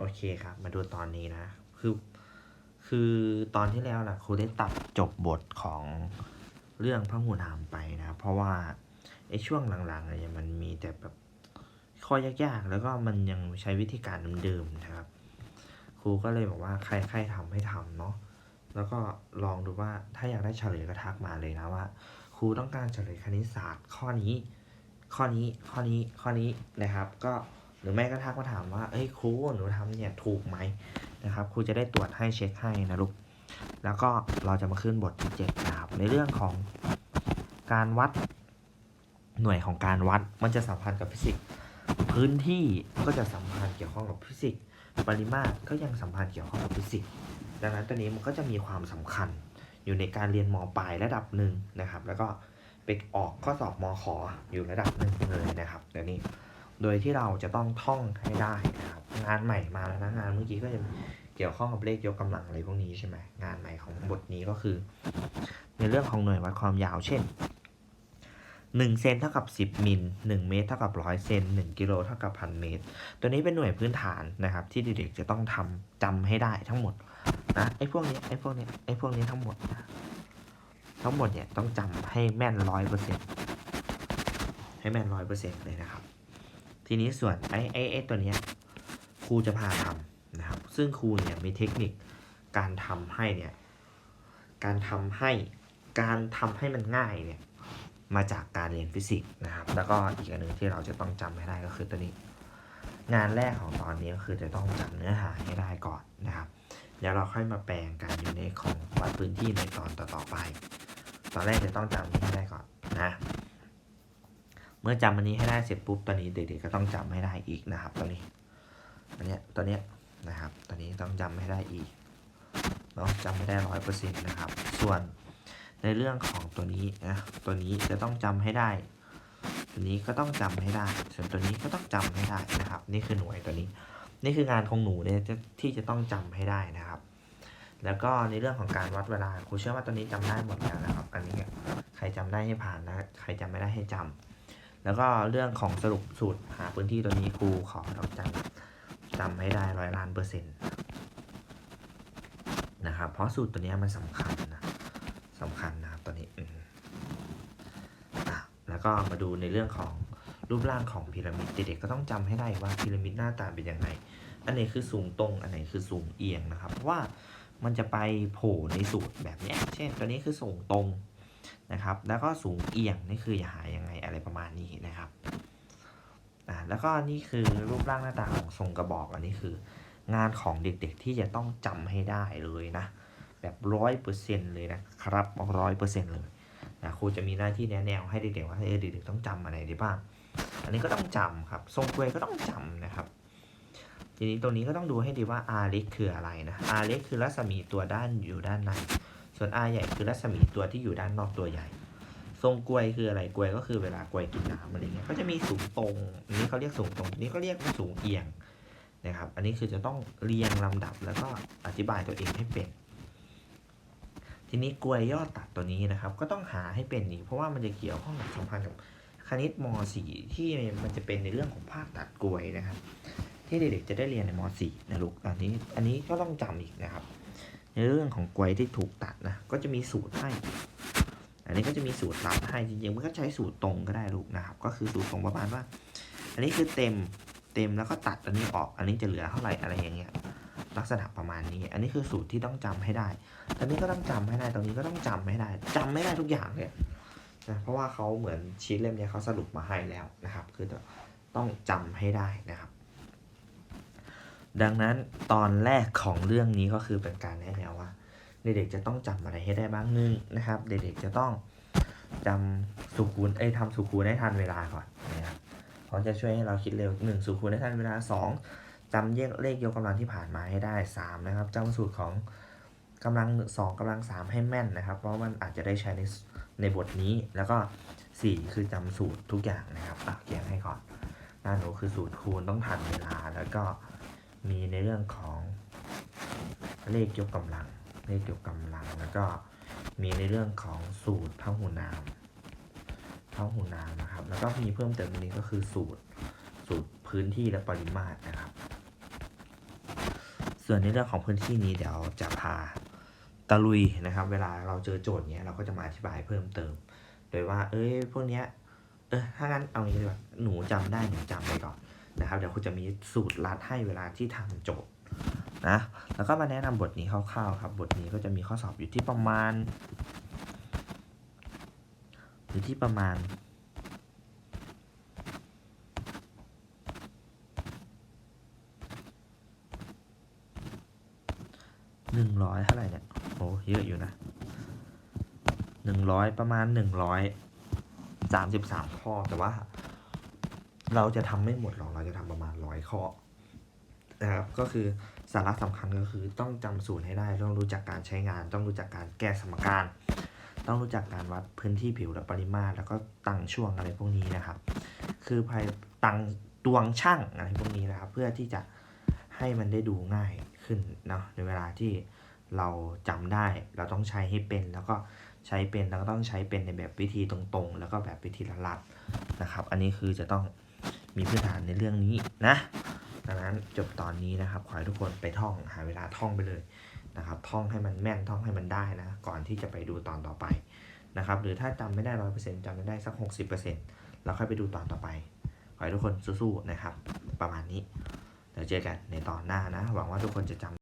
โอเคครับ มาดูตอนนี้นะ คือ คือตอนที่แล้วนะครูได้ตัดจบบทของเรื่องพระหูนามไปนะ เพราะว่าไอ้ช่วงหลังๆเนี่ยมันมีแต่แบบข้อยากๆ แล้วก็มันยังใช้วิธีการเดิมๆนะครับ ครูก็เลยบอกว่าใครใครทำให้ทำเนาะ แล้วก็ลองดูว่าถ้าอยากได้เฉลยก็ทักมาเลยนะว่า ครูต้องการเฉลยคณิตศาสตร์ข้อนี้ ข้อนี้ ข้อนี้ ข้อนี้นะครับ ก็ หรือไม่ก็ทักมาถามว่าเอ้ยครูหนูทำเนี่ยถูกไหมนะครับครูจะได้ตรวจให้เช็คให้นะลูกแล้วก็เราจะมาขึ้นบทที่เจ็ดนะครับในเรื่องของการวัดหน่วยของการวัดมันจะสัมพันธ์กับฟิสิกส์พื้นที่ก็จะสัมพันธ์เกี่ยวข้องกับฟิสิกส์ปริมาตรก็ยังสัมพันธ์เกี่ยวข้องกับฟิสิกส์ดังนั้นตัวนี้มันก็จะมีความสำคัญอยู่ในการเรียนมปลายระดับหนึ่งนะครับ แล้วก็ไปออกข้อสอบมขออยู่ระดับหนึ่งเลยนะครับเดี๋ยวนี้ โดยที่เราจะต้องท่องให้ได้นะครับงานใหม่มาแล้วนะงานเมื่อกี้ก็จะเกี่ยวข้องกับเลขยกกำลังอะไรพวกนี้ใช่ไหมงานใหม่ของบทนี้ก็คือ ในเรื่องของหน่วยวัดความยาวเช่น1เซนเท่ากับ 10 มิล 1 เมตรเท่ากับ 100 เซน 1 กิโลเท่ากับพันเมตร ตัวนี้เป็นหน่วยพื้นฐานนะครับ ที่เด็กๆจะต้องทำจำให้ได้ทั้งหมดนะไอ้พวกนี้ไอ้พวกนี้ไอ้พวกนี้ทั้งหมดนะทั้งหมดเนี่ยต้องจำให้แม่นร้อยเปอร์เซ็นต์ให้แม่นร้อยเปอร์เซ็นต์เลยนะครับ ทีนี้ส่วนไอ้ไอ้ไอ้ตัวเนี้ยครูจะพาทำนะครับ ซึ่งครูเนี่ยมีเทคนิคการทำให้เนี่ย การทำให้การทำให้มันง่ายเนี่ยมาจากการเรียนฟิสิกส์นะครับ แล้วก็อีกอันหนึ่งที่เราจะต้องจำให้ได้ก็คือตัวนี้ งานแรกของตอนนี้ก็คือจะต้องจำเนื้อหาให้ได้ก่อนนะครับเดี๋ยวเราค่อยมาแปลงกันอยู่ในของวัดพื้นที่ในตอนต่อๆไป ตอนแรกจะต้องจำนี้ให้ได้ก่อนนะ เมื่อจำอันนี้ให้ได้เสร็จปุ๊บตอนนี้เด็กๆก็ต้องจำให้ได้อีกนะครับ ตัวนี้ตัวเนี้ยตัวเนี้ยนะครับตัวนี้ต้องจำให้ได้อีกเนาะจำไม่ได้ร้อยเปอร์เซ็นต์นะครับ ส่วนในเรื่องของตัวนี้นะตัวนี้จะต้องจำให้ได้ ตัวนี้ก็ต้องจำให้ได้ ส่วนตัวนี้ก็ต้องจำให้ได้นะครับ นี่คือหน่วยตัวนี้ นี่คืองานของหนูเนี่ยที่จะต้องจำให้ได้นะครับ แล้วก็ในเรื่องของการวัดเวลาครูเชื่อว่าตัวนี้จำได้หมดแล้วนะครับ อันนี้เนี่ยใครจำได้ให้ผ่านนะ ใครจำไม่ได้ให้จำ แล้วก็เรื่องของสรุปสูตรหาพื้นที่ตัวนี้ครูขอเราจำจำให้ได้ร้อยล้านเปอร์เซ็นต์นะครับเพราะสูตรตัวนี้มันสำคัญนะสำคัญนะครับตัวนี้อืมอะแล้วก็มาดูในเรื่องของรูปร่างของพีระมิดเด็กๆก็ต้องจำให้ได้ว่าพีระมิดหน้าตาเป็นยังไง อันไหนคือสูงตรง อันไหนคือสูงเอียงนะครับ เพราะว่ามันจะไปโผล่ในสูตรแบบนี้ เช่น ตัวนี้คือสูงตรง นะครับ แล้วก็สูงเอียงนี่คือหายังไงอะไรประมาณนี้นะครับอ่าแล้วก็นี่คือรูปร่างหน้าตาของทรงกระบอกอันนี้คือ งานของเด็กๆที่จะต้องจำให้ได้เลยนะ แบบร้อยเปอร์เซ็นเลยนะครับร้อยเปอร์เซ็นต์เลยนะครูจะมีหน้าที่แนะแนวให้เด็กๆว่าเออเด็กๆต้องจำอะไรได้บ้าง อันนี้ก็ต้องจำครับ ทรงกลวยก็ต้องจำนะครับ ทีนี้ตรงนี้ก็ต้องดูให้ดีว่า r เล็กคืออะไรนะ r เล็กคือรัศมีตัวด้านอยู่ด้านใน ส่วน r ใหญ่คือรัศมีตัวที่อยู่ด้านนอกตัวใหญ่ ทรงกลวยคืออะไรกลวยก็คือเวลากลวยกินน้ำอะไรเงี้ยก็จะมีสูงตรงอันนี้เขาเรียกสูงตรงนี้ก็เรียกว่าสูงเอียงนะครับ อันนี้คือจะต้องเรียงลำดับแล้วก็อธิบายตัวเองให้เป็น ทีนี้กลวยยอดตัดตัวนี้นะครับ ก็ต้องหาให้เป็นนี่เพราะว่ามันจะเกี่ยวข้องกับสัมพันธ์กับคณิตม .4 ที่มันจะเป็นในเรื่องของภาคตัดกลวยนะครับ ที่เด็กๆจะได้เรียนในม .4 นะลูกอันนี้อันนี้ก็ต้องจำอีกนะครับ ในเรื่องของกลวยที่ถูกตัดนะ ก็จะมีสูตรให้ อันนี้ก็จะมีสูตรลัดให้จริงๆมันก็ใช้สูตรตรงก็ได้ลูกนะครับ ก็คือสูตรตรงประมาณว่า อันนี้คือเต็มเต็มแล้วก็ตัดอันนี้ออก อันนี้จะเหลือเท่าไหร่อะไรอย่างเงี้ย ลักษณะประมาณนี้ อันนี้คือสูตรที่ต้องจำให้ได้ ตรงนี้ก็ต้องจำให้ได้ตรงนี้ก็ต้องจำให้ได้จำไม่ได้ทุกอย่างเลยนะเพราะว่าเขาเหมือนชีทเล่มนี้เขาสรุปมาให้แล้วนะครับ คือต้องจำให้ได้นะครับ ดังนั้นตอนแรกของเรื่องนี้ก็คือเป็นการแนะ เด็กๆจะต้องจำอะไรให้ได้บ้างหนึงนะครับ เด็กๆจะต้องจำสุคูณเอ้ยทำสุคูณให้ทันเวลาก่อนนะครับเพราะจะช่วยให้เราคิดเร็วหนึ่งสุคูณให้ทันเวลาสองจำเลขเลขยกกำลังที่ผ่านมาให้ได้สามนะครับจำสูตรของกำลังสองกำลังสามให้แม่นนะครับ เพราะมันอาจจะได้ใช้ในในบทนี้แล้วก็สี่คือจำสูตรทุกอย่างนะครับอะเขียนให้ก่อนหน้าหนูคือสูตรคูณต้องทันเวลาแล้วก็มีในเรื่องของเลขยกกำลัง เลขยกกำลัง แล้วก็มีในเรื่องของสูตรพหูนามพหูนามนะครับ แล้วก็มีเพิ่มเติมนี้ก็คือสูตรสูตรพื้นที่และปริมาตรนะครับ ส่วนในเรื่องของพื้นที่นี้เดี๋ยวจะพาตะลุยนะครับ เวลาเราเจอโจทย์เนี้ยเราก็จะมาอธิบายเพิ่มเติม โดยว่า เอ้ยพวกเนี้ยเออถ้างั้นเอางี้ดีกว่าหนูจำได้หนูจำไปก่อนนะครับ เดี๋ยวคุณจะมีสูตรลัดให้เวลาที่ทำโจทย์ นะแล้วก็มาแนะนำบทนี้คร่าวๆครับ บทนี้ก็จะมีข้อสอบอยู่ที่ประมาณ อยู่ที่ประมาณหนึ่งร้อยเท่าไหร่เนี่ยโอ้เยอะอยู่นะหนึ่งร้อยประมาณหนึ่งร้อยสามสิบสามข้อแต่ว่า เราจะทำไม่หมดหรอกเราจะทำประมาณร้อยข้อ นะครับก็คือสาระสำคัญก็คือต้องจำสูตรให้ได้ ต้องรู้จักการใช้งาน ต้องรู้จักการแก้สมการ ต้องรู้จักการวัดพื้นที่ผิวและปริมาตร แล้วก็ตังช่วงอะไรพวกนี้นะครับ คือภายตังตวงช่างอะไรพวกนี้นะครับ เพื่อที่จะให้มันได้ดูง่ายขึ้นเนาะในเวลาที่เราจำได้เราต้องใช้ให้เป็นแล้วก็ใช้เป็นแล้วก็ต้องใช้เป็นในแบบวิธีตรงๆ แล้วก็แบบวิธีลัดๆนะครับ อันนี้คือจะต้องมีพื้นฐานในเรื่องนี้นะ ดังนั้นจบตอนนี้นะครับ ขอให้ทุกคนไปท่องหาเวลาท่องไปเลยนะครับท่องให้มันแม่นท่องให้มันได้นะ ก่อนที่จะไปดูตอนต่อไปนะครับหรือถ้าจำไม่ได้ร้อยเปอร์เซ็นต์จำไม่ได้สักหกสิบเปอร์เซ็นต์เราค่อยไปดูตอนต่อไป ขอให้ทุกคนสู้ๆนะครับ ประมาณนี้เดี๋ยวเจอกันในตอนหน้านะ หวังว่าทุกคนจะจำ